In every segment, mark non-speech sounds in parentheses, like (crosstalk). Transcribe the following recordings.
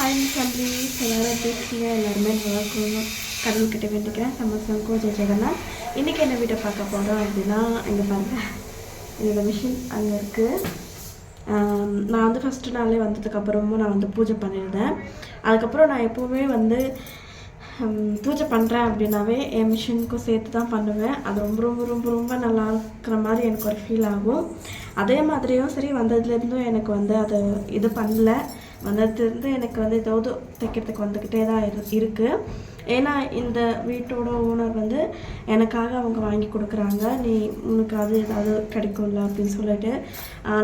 Hi family எல்லோரும் எப்படி இருக்கீங்க எல்லாருமே நல்லா இருக்கணும் கடவுள்கிட்ட வேண்டிக்கிறேன். சமஸ்தங்கோ ஜெய ஜெகநாத். இன்றைக்கி என்ன வீட்டை பார்க்க போகிறோம் அப்படின்னா இங்கே பாருங்க என்னோடய மிஷின் அங்கே இருக்குது நான் வந்து ஃபஸ்ட்டு நாளே வந்ததுக்கப்புறமும் நான் வந்து பூஜை பண்ணியிருந்தேன். அதுக்கப்புறம் நான் எப்போவுமே வந்து பூஜை பண்ணுறேன் அப்படின்னாவே என் மிஷினுக்கும் சேர்த்து தான் பண்ணுவேன். அது ரொம்ப ரொம்ப ரொம்ப ரொம்ப நல்லா இருக்கிற மாதிரி எனக்கு ஒரு ஃபீல் ஆகும். அதே மாதிரியும் சரி வந்ததுலேருந்தும் எனக்கு வந்து அது இது பண்ணல. வந்ததுலேருந்து எனக்கு வந்து ஏதாவது தைக்கிறதுக்கு வந்துக்கிட்டே தான் இரு இருக்குது ஏன்னா இந்த வீட்டோட ஓனர் வந்து எனக்காக அவங்க வாங்கி கொடுக்குறாங்க. நீ உனக்கு அது ஏதாவது கிடைக்கும்ல அப்படின்னு சொல்லிட்டு.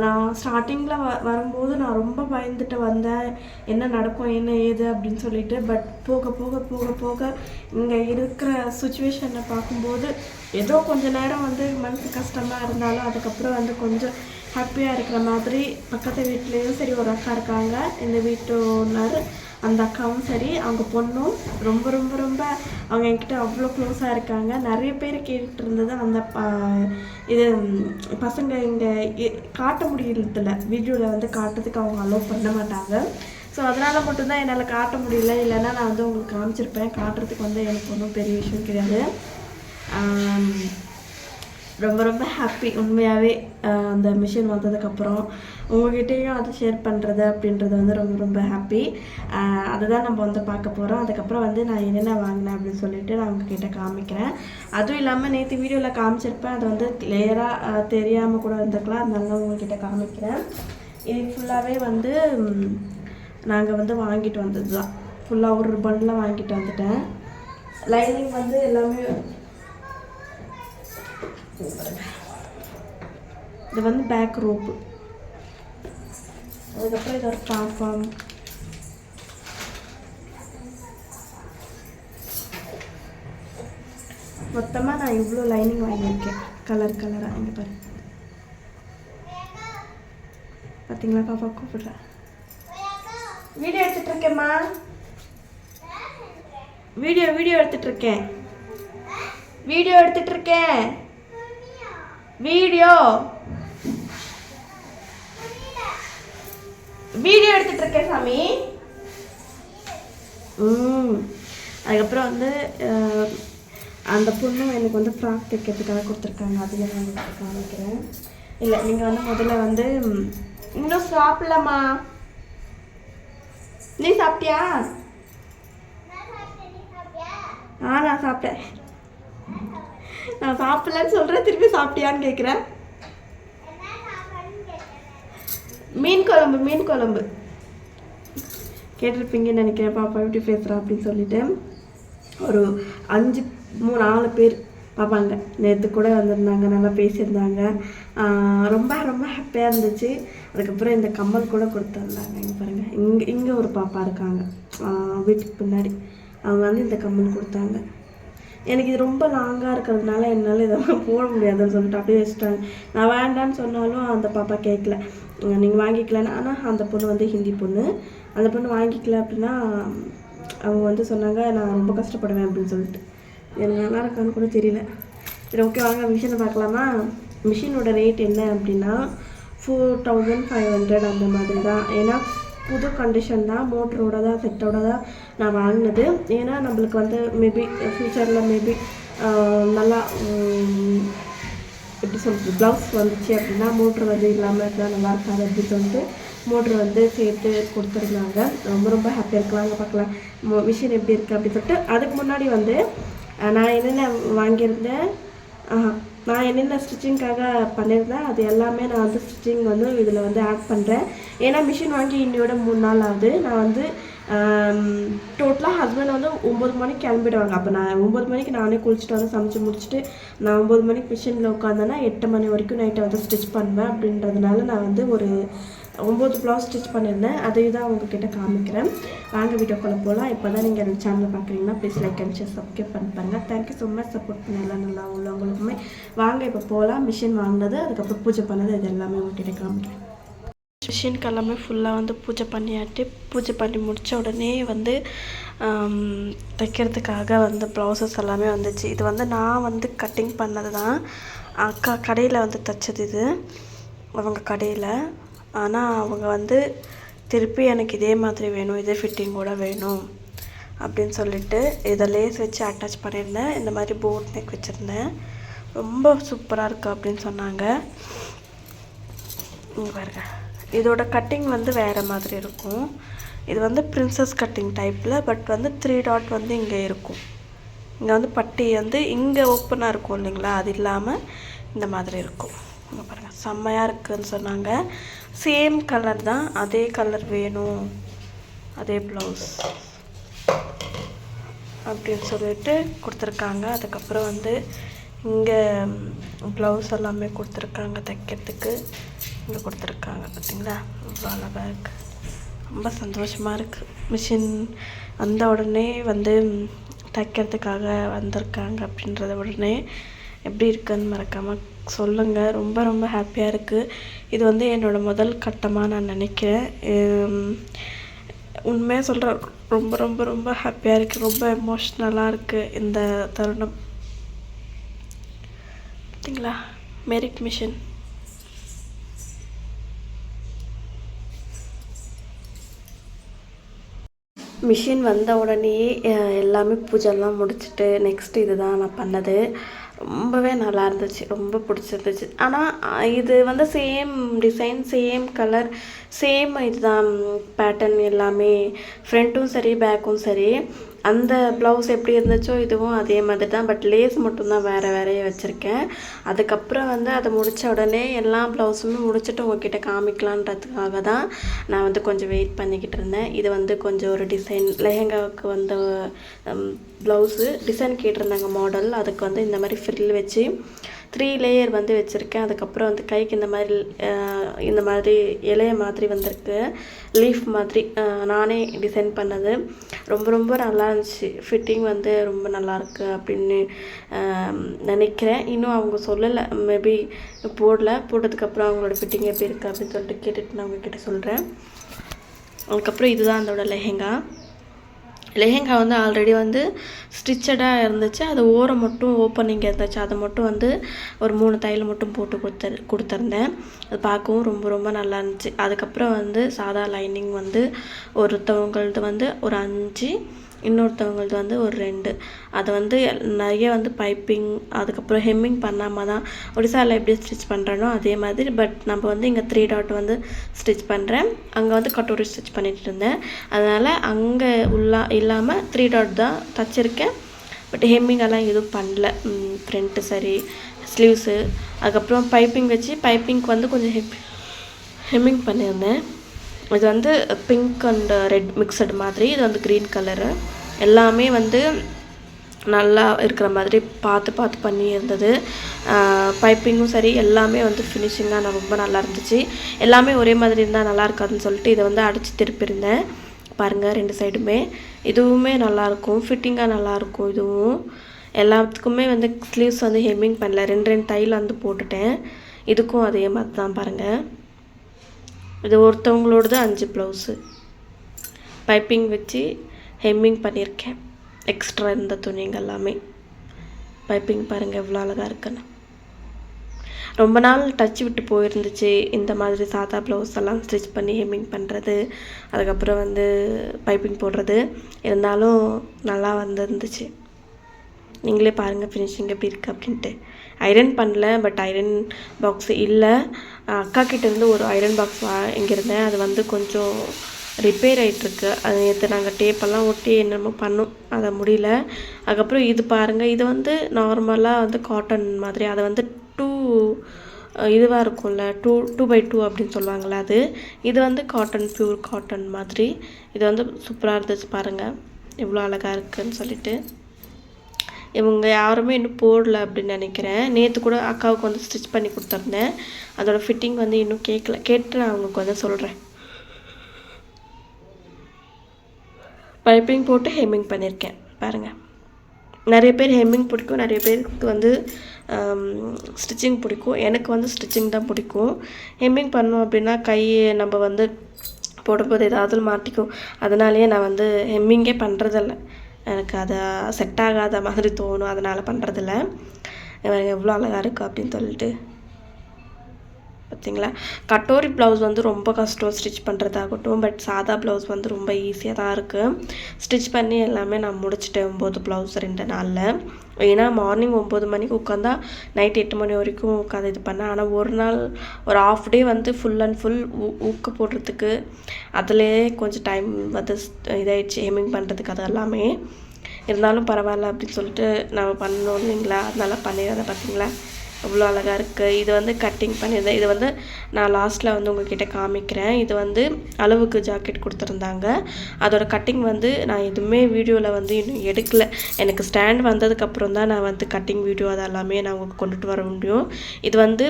நான் ஸ்டார்டிங்கில் வ வரும்போது நான் ரொம்ப பயந்துட்டு வந்தேன். என்ன நடக்கும் என்ன ஏது அப்படின்னு சொல்லிட்டு. பட் போக போக போக போக இங்கே இருக்கிற சுச்சுவேஷனை பார்க்கும்போது ஏதோ கொஞ்ச நேரம் வந்து மனசு கஷ்டமாக இருந்தாலும் அதுக்கப்புறம் வந்து கொஞ்சம் ஹாப்பியாக இருக்கிற மாதிரி பக்கத்து வீட்லேயும் சரி ஒரு அக்கா இருக்காங்க. இந்த வீட்டு ஓனர் அந்த அக்காவும் சரி அவங்க பொண்ணும் ரொம்ப ரொம்ப ரொம்ப அவங்க என்கிட்ட அவ்வளோ க்ளோஸாக இருக்காங்க. நிறைய பேர் கேட்டுட்டு இருந்தது அந்த இது பசங்க இங்கே காட்ட முடியறதில்ல. வீடியோவில் வந்து காட்டுறதுக்கு அவங்க அலோவ் பண்ண மாட்டாங்க. ஸோ அதனால் மட்டும்தான் என்னால் காட்ட முடியல. இல்லைன்னா நான் வந்து உங்களுக்கு காமிச்சிருப்பேன். காட்டுறதுக்கு வந்து எனக்கு ஒன்றும் பெரிய விஷயம் கிடையாது. ரொம்ப ரொம்ப ஹாப்பி உண்மையாகவே அந்த மிஷின் வந்ததுக்கப்புறம் உங்ககிட்டயும் அதை ஷேர் பண்ணுறது அப்படின்றது வந்து ரொம்ப ரொம்ப ஹாப்பி அதுதான் நம்ம வந்து பார்க்க போகிறோம் அதுக்கப்புறம் வந்து நான் என்னென்ன வாங்கினேன் அப்படின்னு சொல்லிட்டு நான் உங்ககிட்ட காமிக்கிறேன். அதுவும் இல்லாமல் நேற்று வீடியோவில் காமிச்சிருப்பேன். அது வந்து கிளியராக தெரியாமல் கூட இருந்துக்கலாம் அதனால உங்ககிட்ட காமிக்கிறேன். இது ஃபுல்லாகவே வந்து நாங்கள் வந்து வாங்கிட்டு வந்தது தான் ஃபுல்லாக ஒரு பண்டில் வாங்கிட்டு வந்துட்டேன். லைனிங் வந்து எல்லாமே இது வந்து பேக் ரோப்பு அதுக்கப்புறம் இது ஒரு பாப்பாம் மொத்தமாக நான் இவ்வளோ லைனிங் வாங்கியிருக்கேன். கலர் கலராக இங்கே பாரு. பார்த்தீங்களா பாப்பா கூப்பிடுறேன் வீடியோ எடுத்துட்ருக்கேம்மா வீடியோ வீடியோ எடுத்துட்ருக்கேன் வீடியோ எடுத்துட்ருக்கேன் வீடியோ வீடியோ எடுத்துட்டு இருக்கேன் சாமி. ம். அதுக்கப்புறம் வந்து அந்த பொண்ணும் எனக்கு வந்து ஃப்ராக் தைக்கிறதுக்காக கொடுத்துருக்காங்க. அதில் நான் உங்களுக்கு காமிக்கிறேன். இல்லை நீங்கள் வந்து முதல்ல வந்து இன்னும் சாப்பிடலாமா நீ சாப்பிட்டியா? ஆ நான் சாப்பிட்டேன். நான் சாப்பிடலன்னு சொல்கிறேன் திருப்பி சாப்பிட்டியான்னு கேட்குறேன் மீன் குழம்பு மீன் குழம்பு. கேட்டிருப்பீங்கன்னு நினைக்கிறேன் பாப்பா எப்படி பேசுகிறா அப்படின்னு சொல்லிட்டு. ஒரு அஞ்சு மூணு நாலு பேர் பார்ப்பாங்க நேற்று கூட வந்திருந்தாங்க நல்லா பேசியிருந்தாங்க. ரொம்ப ரொம்ப ஹாப்பியாக இருந்துச்சு. அதுக்கப்புறம் இந்த கம்மல் கூட கொடுத்துருந்தாங்க இங்கே பாருங்கள் இங்கே இங்கே ஒரு பாப்பா இருக்காங்க. வீட்டுக்கு பின்னாடி. அவங்க வந்து இந்த கம்மல் கொடுத்தாங்க. எனக்கு இது ரொம்ப லாங்காக இருக்கிறதுனால என்னால் இதெல்லாம் (laughs) போட முடியாதுன்னு சொல்லிட்டு அப்படியே வச்சுட்டாங்க. நான் வேண்டான்னு சொன்னாலும் அந்த பாப்பா கேட்கல நீங்கள் வாங்கிக்கலன்னு. ஆனால் அந்த பொண்ணு வந்து ஹிந்தி பொண்ணு. அந்த பொண்ணு வாங்கிக்கல அப்படின்னா அவங்க வந்து சொன்னாங்க நான் ரொம்ப கஷ்டப்படுவேன் அப்படின்னு சொல்லிட்டு. எனக்கு நல்லா இருக்கான்னு கூட தெரியல. சரி ஓகே வாங்க மிஷினை பார்க்கலாமா? மிஷினோட ரேட் என்ன அப்படின்னா ஃபோர் தௌசண்ட் ஃபைவ் ஹண்ட்ரட் அந்த மாதிரி தான். ஏன்னா புது கண்டிஷன் தான் மோட்டரோட தான் செட்டோட தான் நான் வாங்கினது. ஏன்னா நம்மளுக்கு வந்து மேபி ஃப்யூச்சரில் மேபி நல்லா எப்படி சொல்கிறது ப்ளவுஸ் வந்துச்சு அப்படின்னா மோட்ரு வந்து இல்லாமல் இருந்தால் நல்லா இருக்காது அப்படின்னு சொல்லிட்டு மோட்ரு வந்து சேர்த்து கொடுத்துருந்தாங்க. ரொம்ப ரொம்ப ஹாப்பியாக இருக்கலாங்க பார்க்கலாம். மிஷின் எப்படி இருக்குது அப்படின்னு சொல்லிட்டு அதுக்கு முன்னாடி வந்து நான் என்னென்ன வாங்கியிருந்தேன்? ஆஹா, நான் என்னென்ன ஸ்டிச்சிங்க்காக பண்ணியிருந்தேன் அது எல்லாமே நான் வந்து ஸ்டிச்சிங் வந்து இதில் வந்து ஆட் பண்ணுறேன் ஏன்னா மிஷின் வாங்கி இன்னையோட மூணு நாள் ஆகுது. நான் வந்து டோட்டலாக ஹஸ்பண்ட் வந்து ஒம்பது மணிக்கு கிளம்பிடுவாங்க. அப்போ நான் ஒம்பது மணிக்கு நானே குளிச்சுட்டு வந்து சமைச்சு முடிச்சுட்டு நான் ஒம்பது மணிக்கு மிஷினில் உட்காந்தேன்னா எட்டு மணி வரைக்கும் நைட்டை வந்து ஸ்டிச் பண்ணுவேன் அப்படின்றதுனால நான் வந்து ஒரு ஒம்பது ப்ளவுஸ் ஸ்டிச் பண்ணியிருந்தேன். அதையும் தான் உங்ககிட்ட காமிக்கிறேன். வாங்க வீடியோக்குள்ளே போகலாம் இப்போ தான் நீங்கள் அந்த சேனலை பார்க்குறீங்கன்னா please like and share subscribe பண்ணி பாருங்க. தேங்க்யூ ஸோ மச் சப்போர்ட் பண்ணலாம் நல்லா உள்ளவங்களுக்குமே. வாங்க இப்போ போகலாம் மிஷின் வாங்கினது அதுக்கப்புறம் பூஜை பண்ணது இது எல்லாமே உங்ககிட்ட காமிக்கிறேன். மிஷினுக்கு எல்லாமே ஃபுல்லாக வந்து பூஜை பண்ணியாட்டி பூஜை பண்ணி முடித்த உடனே வந்து தைக்கிறதுக்காக வந்து ப்ளவுசஸ் எல்லாமே வந்துச்சு. இது வந்து நான் வந்து கட்டிங் பண்ணது தான் அக்கா கடையில் வந்து தைச்சது இது. அவங்க கடையில். ஆனால் அவங்க வந்து திருப்பி எனக்கு இதே மாதிரி வேணும் இதே ஃபிட்டிங்கோட வேணும் அப்படின்னு சொல்லிட்டு இதை லேஸ் வச்சு அட்டாச் பண்ணியிருந்தேன். இந்த மாதிரி போட் நெக் வச்சுருந்தேன். ரொம்ப சூப்பராக இருக்குது அப்படின்னு சொன்னாங்க. இங்கே பாருங்கள் இதோட கட்டிங் வந்து வேறு மாதிரி இருக்கும். இது வந்து பிரின்சஸ் கட்டிங் டைப்பில் பட் வந்து த்ரீ டாட் வந்து இங்கே இருக்கும். இங்கே வந்து பட்டி வந்து இங்கே ஓப்பனாக இருக்கும் இல்லைங்களா? அது இல்லாமல் இந்த மாதிரி இருக்கும். இங்கே பாருங்கள் செம்மையாக இருக்குதுன்னு சொன்னாங்க. சேம் கலர் தான் அதே கலர் வேணும். அதே ப்ளவுஸ் அப்படின்னு சொல்லிட்டு கொடுத்துருக்காங்க. அதுக்கப்புறம் வந்து இங்கே ப்ளவுஸ் எல்லாமே கொடுத்துருக்காங்க தைக்கிறதுக்கு. இங்கே கொடுத்துருக்காங்க பார்த்தீங்களா இவ்வளோ அழகாக இருக்குது ரொம்ப சந்தோஷமாக இருக்குது மிஷின் வந்த உடனே வந்து தைக்கிறதுக்காக வந்திருக்காங்க அப்படின்றத உடனே எப்படி இருக்குன்னு மறக்காமல் சொல்லுங்கள் ரொம்ப ரொம்ப ஹாப்பியாக இருக்குது இது வந்து என்னோடய முதல் கட்டமாக நான் நினைக்கிறேன். உண்மையாக சொல்கிறேன் ரொம்ப ரொம்ப ரொம்ப ஹாப்பியாக இருக்குது ரொம்ப எமோஷ்னலாக இருக்குது இந்த தருணம். பார்த்தீங்களா மெரிட் மிஷின் மிஷின் வந்த உடனேயே எல்லாமே பூஜைலாம் முடிச்சுட்டு நெக்ஸ்ட் இதுதான் நான் பண்ணது. ரொம்பவே நல்லா இருந்துச்சு. ரொம்ப பிடிச்சிருந்துச்சு. ஆனால் இது வந்து same design same colour same இதுதான் பேட்டர்ன் எல்லாமே ஃப்ரண்ட்டும் சரி பேக்கும் சரி. அந்த ப்ளவுஸ் எப்படி இருந்துச்சோ இதுவும் அதே மாதிரி தான் பட் லேஸ் மட்டும்தான் வேறு வேறையே வச்சுருக்கேன். அதுக்கப்புறம் வந்து அதை முடித்த உடனே எல்லா ப்ளவுஸுமே முடிச்சுட்டு உங்ககிட்ட காமிக்கலான்றதுக்காக தான் நான் வந்து கொஞ்சம் வெயிட் பண்ணிக்கிட்டு இருந்தேன். இது வந்து கொஞ்சம் ஒரு டிசைன் லெஹெங்காவுக்கு வந்த ப்ளவுஸு டிசைன் கேட்டிருந்தாங்க மாடல் அதுக்கு வந்து இந்த மாதிரி ஃப்ரில் வச்சு த்ரீ லேயர் வந்து வச்சுருக்கேன். அதுக்கப்புறம் வந்து கைக்கு இந்த மாதிரி இந்த மாதிரி இலைய மாதிரி வந்திருக்கு. லீஃப் மாதிரி நானே டிசைன் பண்ணது. ரொம்ப ரொம்ப நல்லா இருந்துச்சு. ஃபிட்டிங் வந்து ரொம்ப நல்லாயிருக்கு அப்படின்னு நினைக்கிறேன். இன்னும் அவங்க சொல்லலை. மேபி போடல. போட்டதுக்கப்புறம் அவங்களோட ஃபிட்டிங் எப்படி இருக்குது அப்படின்னு சொல்லிட்டு கேட்டுட்டு நான் அவங்கக்கிட்ட சொல்கிறேன் அதுக்கப்புறம் இதுதான் அதோட லெஹெங்கா. லெஹெங்கா வந்து ஆல்ரெடி வந்து ஸ்டிச்சடாக இருந்துச்சு. அது ஓரம் மட்டும் ஓப்பனிங் இருந்துச்சு. அதை மட்டும் வந்து ஒரு மூணு தையல் மட்டும் போட்டு கொடுத்து கொடுத்துருந்தேன். அது பார்க்கவும் ரொம்ப ரொம்ப நல்லா இருந்துச்சு. அதுக்கப்புறம் வந்து சாதா லைனிங் வந்து ஒருத்தவங்களது வந்து ஒரு அஞ்சு இன்னொருத்தவங்களது வந்து ஒரு ரெண்டு. அதை வந்து நிறைய வந்து பைப்பிங் அதுக்கப்புறம் ஹெம்மிங் பண்ணாமல் தான் ஒடிசாவில் எப்படி ஸ்டிச் பண்ணுறனோ அதே மாதிரி பட் நம்ம வந்து இங்கே த்ரீ டாட் வந்து ஸ்டிச் பண்ணுறேன் அங்கே வந்து கட்டோரி ஸ்டிச் பண்ணிகிட்டு இருந்தேன். அதனால் அங்கே உள்ளா இல்லாமல் த்ரீ டாட் தான் தச்சிருக்கேன் பட் ஹெம்மிங் எல்லாம் எதுவும் பண்ணல. ஃப்ரண்ட்டு சரி ஸ்லீவ்ஸு அதுக்கப்புறம் பைப்பிங் வச்சு பைப்பிங்க்கு வந்து கொஞ்சம் ஹெப் ஹெம்மிங் பண்ணியிருந்தேன். இது வந்து பிங்க் அண்ட் ரெட் மிக்சடு மாதிரி இது வந்து க்ரீன் கலரு எல்லாமே வந்து நல்லா இருக்கிற மாதிரி பார்த்து பார்த்து பண்ணி இருந்தது பைப்பிங்கும் சரி எல்லாமே வந்து ஃபினிஷிங்காக ரொம்ப நல்லா இருந்துச்சு. எல்லாமே ஒரே மாதிரி இருந்தால் நல்லா இருக்காதுன்னு சொல்லிட்டு இதை வந்து அடித்து திருப்பியிருந்தேன். பாருங்கள் ரெண்டு சைடுமே இதுவுமே நல்லாயிருக்கும் ஃபிட்டிங்காக நல்லாயிருக்கும் இதுவும். எல்லாத்துக்குமே வந்து ஸ்லீவ்ஸ் வந்து ஹெம்மிங் பண்ணல. ரெண்டு ரெண்டு தையில் வந்து போட்டுட்டேன். இதுக்கும் அதே மாதிரி தான் பாருங்கள் இது ஒருத்தவங்களோடது அஞ்சு ப்ளவுஸு பைப்பிங் வச்சு ஹெம்மிங் பண்ணியிருக்கேன் எக்ஸ்ட்ரா இருந்த துணிங்க எல்லாமே. பைப்பிங் பாருங்கள் எவ்வளோ அழகாக இருக்குன்னு. ரொம்ப நாள் டச் விட்டு போயிருந்துச்சு. இந்த மாதிரி சாதா ப்ளவுஸ் எல்லாம் ஸ்டிச் பண்ணி ஹெம்மிங் பண்ணுறது அதுக்கப்புறம் வந்து பைப்பிங் போடுறது. இருந்தாலும் நல்லா வந்திருந்துச்சு. நீங்களே பாருங்கள் ஃபினிஷிங் எப்படி இருக்குது அப்படின்ட்டு. ஐரன் பண்ணல பட் ஐரன் பாக்ஸ் இல்லை. அக்கா கிட்டேருந்து ஒரு ஐரன் பாக்ஸ் வாங்கியிருந்தேன் அது வந்து கொஞ்சம் ரிப்பேர் ஆகிட்டுருக்கு அது நேற்று நாங்கள் டேப்பெல்லாம் ஒட்டி என்னமோ பண்ணோம். அதை முடியல. அதுக்கப்புறம் இது பாருங்கள் இது வந்து நார்மலாக வந்து காட்டன் மாதிரி. அதை வந்து டூ இதுவாக இருக்கும்ல டூ டூ பை டூ அப்படின்னு சொல்லுவாங்கள்ல அது. இது வந்து காட்டன் ப்யூர் காட்டன் மாதிரி. இது வந்து சூப்பராக இருந்துச்சு பாருங்கள் எவ்வளோ அழகாக இருக்குதுன்னு சொல்லிட்டு. இவங்க யாருமே இன்னும் போடல அப்படின்னு நினைக்கிறேன். நேற்று கூட அக்காவுக்கு வந்து ஸ்டிச் பண்ணி கொடுத்துருந்தேன். அதோடய ஃபிட்டிங் வந்து இன்னும் கேட்கல கேட்டு நான் அவங்களுக்கு வந்து சொல்கிறேன் பைப்பிங் போட்டு ஹெம்மிங் பண்ணியிருக்கேன் பாருங்கள் நிறைய பேர் ஹெம்மிங் பிடிக்கும். நிறைய பேருக்கு வந்து ஸ்டிச்சிங் பிடிக்கும். எனக்கு வந்து ஸ்டிச்சிங் தான் பிடிக்கும். ஹெம்மிங் பண்ணோம் அப்படின்னா கை நம்ம வந்து போடும்போது ஏதாவது மாட்டிக்கும். அதனாலேயே நான் வந்து ஹெம்மிங்கே பண்ணுறதில்ல எனக்கு அதை செட் ஆகாத மாதிரி தோணும். அதனால் பண்ணுறதில்ல இவங்க எவ்வளோ அழகாக இருக்குது அப்படின்னு சொல்லிட்டு. பார்த்தீங்களா கட்டோரி ப்ளவுஸ் வந்து ரொம்ப கஷ்டம். ஸ்டிச் பண்ணுறதாகட்டும் பட் சாதா ப்ளவுஸ் வந்து ரொம்ப ஈஸியாக தான் இருக்குது ஸ்டிச் பண்ணி எல்லாமே நான் முடிச்சிட்டேன் ஒம்பது ப்ளவுஸ் ரெண்டு நாளில். ஏன்னா மார்னிங் ஒம்பது மணிக்கு உட்காந்தா நைட் எட்டு மணி வரைக்கும் உட்காந்து இது பண்ணேன். ஆனால் ஒரு நாள் ஒரு ஆஃப் டே வந்து ஃபுல் அண்ட் ஃபுல் ஊக்க போடுறதுக்கு அதுலேயே கொஞ்சம் டைம் வந்து இதாகிடுச்சு ஏமிங் பண்ணுறதுக்கு அது எல்லாமே. இருந்தாலும் பரவாயில்ல அப்படின்னு சொல்லிட்டு நம்ம பண்ணணும் இல்லைங்களா? அதனால பண்ணிடுறத பார்த்தீங்களா அவ்வளோ அழகாக இருக்குது இது வந்து கட்டிங் பண்ணியிருந்தேன். இது வந்து நான் லாஸ்ட்டில் வந்து உங்ககிட்ட காமிக்கிறேன். இது வந்து அளவுக்கு ஜாக்கெட் கொடுத்துருந்தாங்க. அதோடய கட்டிங் வந்து நான் எதுவுமே வீடியோவில் வந்து இன்னும் எடுக்கலை. எனக்கு ஸ்டாண்ட் வந்ததுக்கப்புறம் தான் நான் வந்து கட்டிங் வீடியோ அதெல்லாமே நான் உங்களுக்கு கொண்டுட்டு வர முடியும். இது வந்து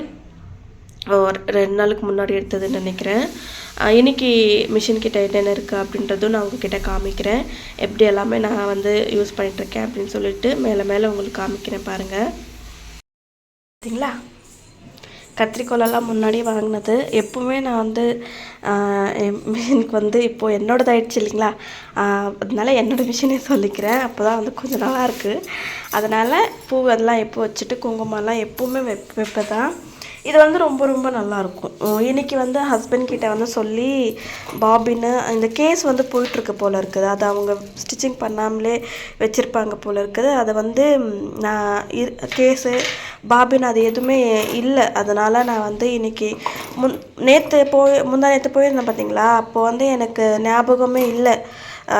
ஒரு ரெண்டு நாளுக்கு முன்னாடி எடுத்ததுன்னு நினைக்கிறேன். இன்றைக்கி இன்னைக்கு மிஷின் கிட்ட என்னென்ன இருக்குது அப்படின்றதும் நான் உங்ககிட்ட காமிக்கிறேன். எப்படி எல்லாமே நான் வந்து யூஸ் பண்ணிகிட்ருக்கேன் அப்படின்னு சொல்லிட்டு மேலே மேலே உங்களுக்கு காமிக்கிறேன் பாருங்கள் பார்த்தீங்களா கத்திரிக்கோலெல்லாம் முன்னாடி வாங்கினது. எப்போவுமே நான் வந்து மிஷினுக்கு வந்து இப்போது என்னோடது ஆயிடுச்சு இல்லைங்களா? அதனால என்னோடய மிஷினே சொல்லிக்கிறேன். அப்போ தான் வந்து கொஞ்சம் நல்லா இருக்குது அதனால் பூ அதெல்லாம் எப்போ வச்சுட்டு குங்குமம்லாம் எப்போவுமே வெப் வைப்பதான். இது வந்து ரொம்ப ரொம்ப நல்லாயிருக்கும் இன்றைக்கி வந்து ஹஸ்பண்ட் கிட்ட வந்து சொல்லி பாபின்னு இந்த கேஸ் வந்து போயிட்டுருக்கு போல் இருக்குது. அதை அவங்க ஸ்டிச்சிங் பண்ணாமலே வச்சுருப்பாங்க போல் இருக்குது. அதை வந்து நான் இரு கேஸு பாபின் அது எதுவுமே இல்லை. அதனால் நான் வந்து இன்றைக்கி முன் நேற்று போய் முந்தா நேற்று போயிருந்தேன் பார்த்தீங்களா அப்போ வந்து எனக்கு ஞாபகமே இல்லை.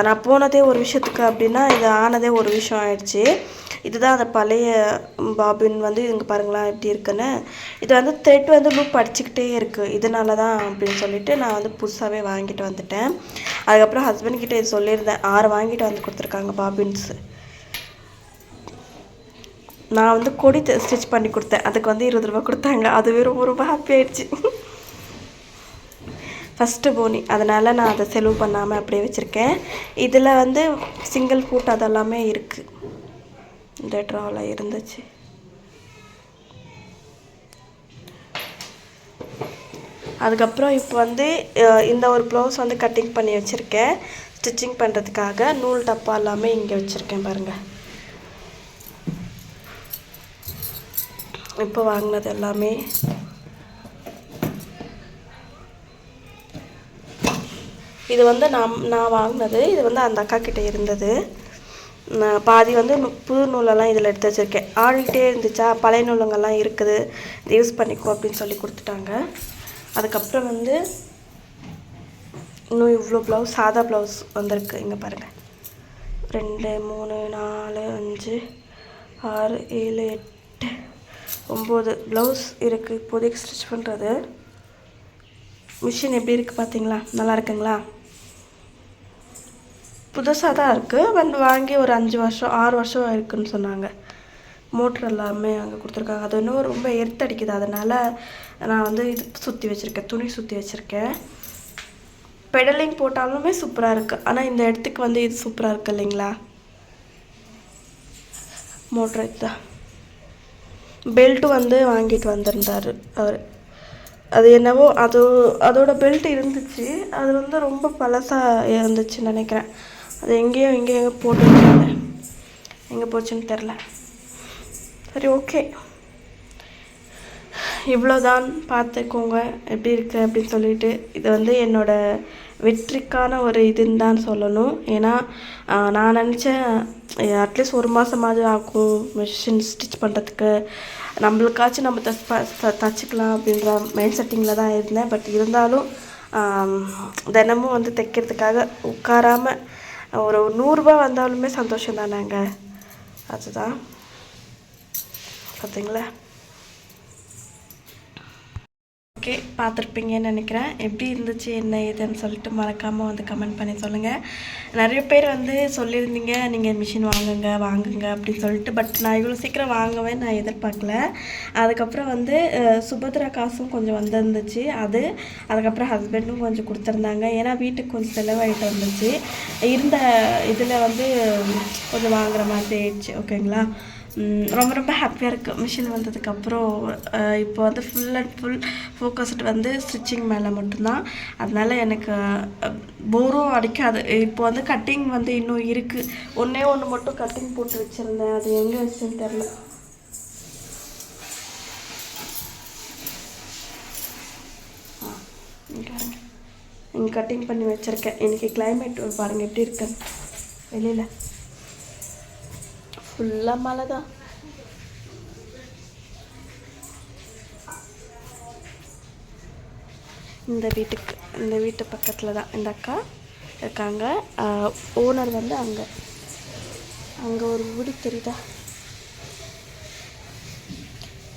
நான் போனதே ஒரு விஷயத்துக்கு அப்படின்னா இது ஆனதே ஒரு விஷயம் ஆயிடுச்சு. இதுதான் அந்த பழைய பாபின் வந்து இங்கே பாருங்களேன் எப்படி இருக்குன்னு. இது வந்து த்ரெட் வந்து லூப் அடிச்சுக்கிட்டே இருக்குது இதனால தான் அப்படின்னு சொல்லிட்டு நான் வந்து புதுசாகவே வாங்கிட்டு வந்துட்டேன். அதுக்கப்புறம் ஹஸ்பண்ட் கிட்டே இது சொல்லியிருந்தேன். ஆறு வாங்கிட்டு வந்து கொடுத்துருக்காங்க பாபின்ஸு. நான் வந்து கொடி ஸ்டிச் பண்ணி கொடுத்தேன். அதுக்கு வந்து இருபது ரூபா கொடுத்தாங்க. அதுவே ரொம்ப ரொம்ப ஹாப்பி ஆயிடுச்சு. ஃபஸ்ட்டு போனி. அதனால் நான் அதை செலவு பண்ணாமல் அப்படியே வச்சுருக்கேன். இதில் வந்து சிங்கிள் ஃபூட் அதெல்லாமே இருக்குது இந்த ட்ராவில் இருந்துச்சு. அதுக்கப்புறம் இப்போ வந்து இந்த ஒரு ப்ளவுஸ் வந்து கட்டிங் பண்ணி வச்சுருக்கேன். ஸ்டிச்சிங் பண்ணுறதுக்காக நூல் டப்பா எல்லாமே இங்கே வச்சுருக்கேன் பாருங்கள் இப்போ வாங்கினது எல்லாமே. இது வந்து நான் நான் வாங்கினது இது வந்து அந்த அக்கா கிட்டே இருந்தது. பாதி வந்து புது நூலெல்லாம் இதில் எடுத்து வச்சுருக்கேன். ஆடிக்கிட்டே இருந்துச்சா? பழைய நூலுங்கள்லாம் இருக்குது. இது யூஸ் பண்ணிக்கோ அப்படின்னு சொல்லி கொடுத்துட்டாங்க. அதுக்கப்புறம் வந்து இன்னும் இவ்வளோ ப்ளவுஸ் சாதா ப்ளவுஸ் வந்திருக்கு. இங்கே பாருங்கள் ரெண்டு மூணு நாலு அஞ்சு ஆறு ஏழு எட்டு ஒம்பது ப்ளவுஸ் இருக்குது இப்போதைக்கு ஸ்டிச் பண்ணுறது மிஷின் எப்படி இருக்குது பார்த்தீங்களா? நல்லா இருக்குங்களா? புதுசாக தான் இருக்குது வந்து வாங்கி ஒரு அஞ்சு வருஷம் ஆறு வருஷம் இருக்குன்னு சொன்னாங்க. மோட்ரு எல்லாமே அங்கே கொடுத்துருக்காங்க. அது இன்னும் ரொம்ப எர்த்தடிக்குது அதனால் நான் வந்து இது சுற்றி வச்சுருக்கேன். துணி சுற்றி வச்சுருக்கேன். பெடலிங் போட்டாலுமே சூப்பராக இருக்குது ஆனால் இந்த இடத்துக்கு வந்து இது சூப்பராக இருக்குது இல்லைங்களா? மோட்ரு இதுதான். பெல்ட்டு வந்து வாங்கிட்டு வந்திருந்தார் அவர். அது என்னவோ அது அதோட பெல்ட் இருந்துச்சு. அது வந்து ரொம்ப பழசாக இருந்துச்சுன்னு நினைக்கிறேன். அது எங்கேயோ எங்கேயோ எங்கே போட்டு எங்கே போச்சுன்னு தெரில. சரி ஓகே. இவ்வளோதான் பார்த்துக்கோங்க. எப்படி இருக்குது அப்படின்னு சொல்லிட்டு இது வந்து என்னோட வெற்றிக்கான ஒரு இதுன்னு தான் சொல்லணும். ஏன்னா நான் நினச்சேன் அட்லீஸ்ட் ஒரு மாதமாவது ஆகும். மிஷின் ஸ்டிச் பண்ணுறதுக்கு நம்மளுக்காச்சும் நம்ம தச் ப- த- தச்சுக்கலாம் அப்படின்ற மைண்ட் செட்டிங்கில் தான் இருந்தேன். பட் இருந்தாலும் தினமும் வந்து தைக்கிறதுக்காக உட்காராமல் ஒரு நூறுரூபா வந்தாலுமே சந்தோஷம் தானேங்க அதுதான். பார்த்தீங்களா ஓகே பார்த்துருப்பீங்கன்னு நினைக்கிறேன். எப்படி இருந்துச்சு என்ன ஏதுன்னு சொல்லிட்டு மறக்காமல் வந்து கமெண்ட் பண்ணி சொல்லுங்கள் நிறைய பேர் வந்து சொல்லியிருந்தீங்க நீங்கள் மிஷின் வாங்குங்க வாங்குங்க அப்படின்னு சொல்லிட்டு பட் நான் இவ்வளோ சீக்கிரம் வாங்கவே நான் எதிர்பார்க்கல. அதுக்கப்புறம் வந்து சுபத்ரா காசும் கொஞ்சம் வந்திருந்துச்சு. அது அதுக்கப்புறம் ஹஸ்பண்டும் கொஞ்சம் கொடுத்துருந்தாங்க. ஏன்னா வீட்டுக்கு கொஞ்சம் செலவாகிட்டு வந்துச்சு. இருந்த இதில் வந்து கொஞ்சம் வாங்குற மாதிரி ஆயிடுச்சு ஓகேங்களா ரொம்ப ரொம்ப ஹாப்பியாக இருக்குது மிஷின் வந்ததுக்கப்புறம் இப்போ வந்து ஃபுல் அண்ட் ஃபுல் ஃபோக்கஸ்டு வந்து ஸ்டிச்சிங் மேலே மட்டும்தான். அதனால் எனக்கு போரும் அடிக்காது. இப்போ வந்து கட்டிங் வந்து இன்னும் இருக்குது ஒன்றே ஒன்று மட்டும் கட்டிங் போட்டு வச்சுருந்தேன். அது எங்கே வச்சுன்னு தெரில கட்டிங் பண்ணி வச்சுருக்கேன். இன்றைக்கி கிளைமேட் பாருங்கள் எப்படி இருக்கு. வெளியில். ஃபுல்லாக மழை தான். இந்த வீட்டுக்கு இந்த வீட்டு பக்கத்தில் தான். இந்த அக்கா இருக்காங்க. ஓனர் வந்து அங்கே. அங்கே ஒரு வீடு தெரியுதா?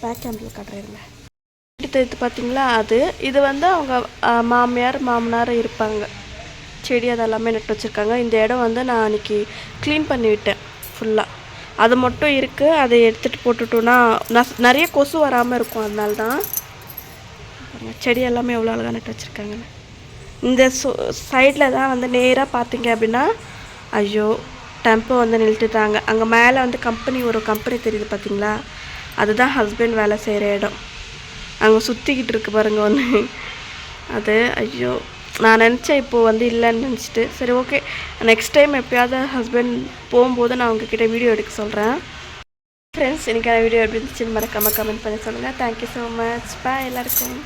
பேக் கேம்பில் காட்டுறேங்க வீடு தெரியுது பார்த்தீங்களா அது. இது வந்து அவங்க மாமியார் மாமனார் இருப்பாங்க. செடி அதெல்லாமே நட்டு வச்சுருக்காங்க. இந்த இடம் வந்து நான் அன்றைக்கி க்ளீன் பண்ணிவிட்டேன் ஃபுல்லாக அது மட்டும் இருக்குது அதை எடுத்துகிட்டு போட்டுட்டோன்னா நஸ்- நிறைய கொசு வராமல் இருக்கும் அதனால தான். செடி எல்லாமே எவ்வளோ அழகாக நட்டு வச்சுருக்காங்க. இந்த சைடில் தான் வந்து நேராக பார்த்தீங்க அப்படின்னா ஐயோ டெம்போ வந்து நிறுத்திட்டாங்க. அங்கே மேலே வந்து கம்பெனி ஒரு கம்பெனி தெரியுது பார்த்தீங்களா அதுதான் ஹஸ்பண்ட் வேலை செய்கிற இடம். அங்கே சுற்றிக்கிட்டு இருக்கு பாருங்க ஒன்று அது ஐயோ. நான் நினச்சேன் இப்போது வந்து இல்லைன்னு நினச்சிட்டு. சரி ஓகே நெக்ஸ்ட் டைம் எப்பயாவது ஹஸ்பண்ட் போகும்போது நான் உங்ககிட்ட வீடியோ எடுக்க சொல்கிறேன் ஃப்ரெண்ட்ஸ் எனக்கான வீடியோ எப்படி இருந்துச்சுன்னு மறக்காமல் கமெண்ட் பண்ணி சொல்லுங்கள் தேங்க்யூ ஸோ மச் பாய் எல்லாருக்கும்.